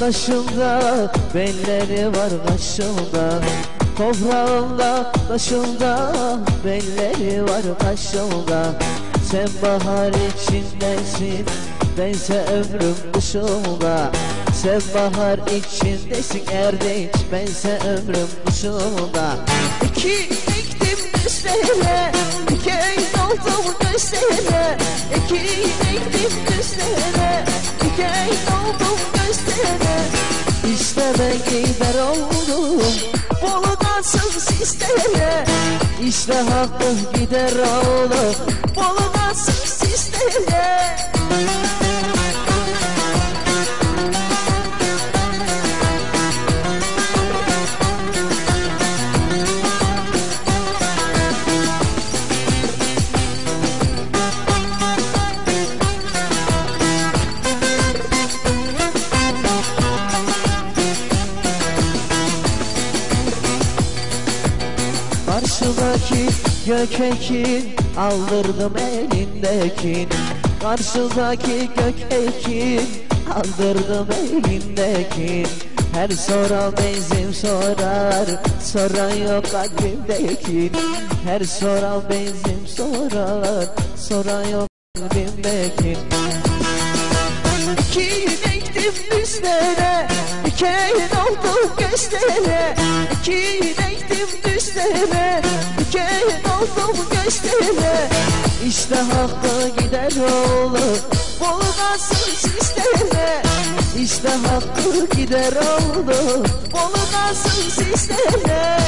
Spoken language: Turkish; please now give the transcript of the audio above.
taşımda Belleri var kaşımda Toprağımda taşımda Belleri var kaşımda Sen bahar içindesin Bense ömrüm dışında Sen bahar içindesin erdinç Bense ömrüm dışında İki ektim üstlere İki ektim üstlere İki oldum göstere İşte ben gider oldum. Bolu'dansın sisteme. İşte hakkı gider oğlum. Bolu'dansın sisteme Karşıdaki gökekin aldırdım elindekin Karşıdaki gökekin aldırdım elindekin Her soran benzin sorar Soran yok kalbimdekin Her soran benzin sorar Soran yok kalbimdekin İki ektim üstlere Diken oldu göstere İki ektim üstlere Diken oldu göstere İşte hakkı gider oğlu Bulmasın sisteme. İşte hakkı gider oğlu Bulmasın sisteme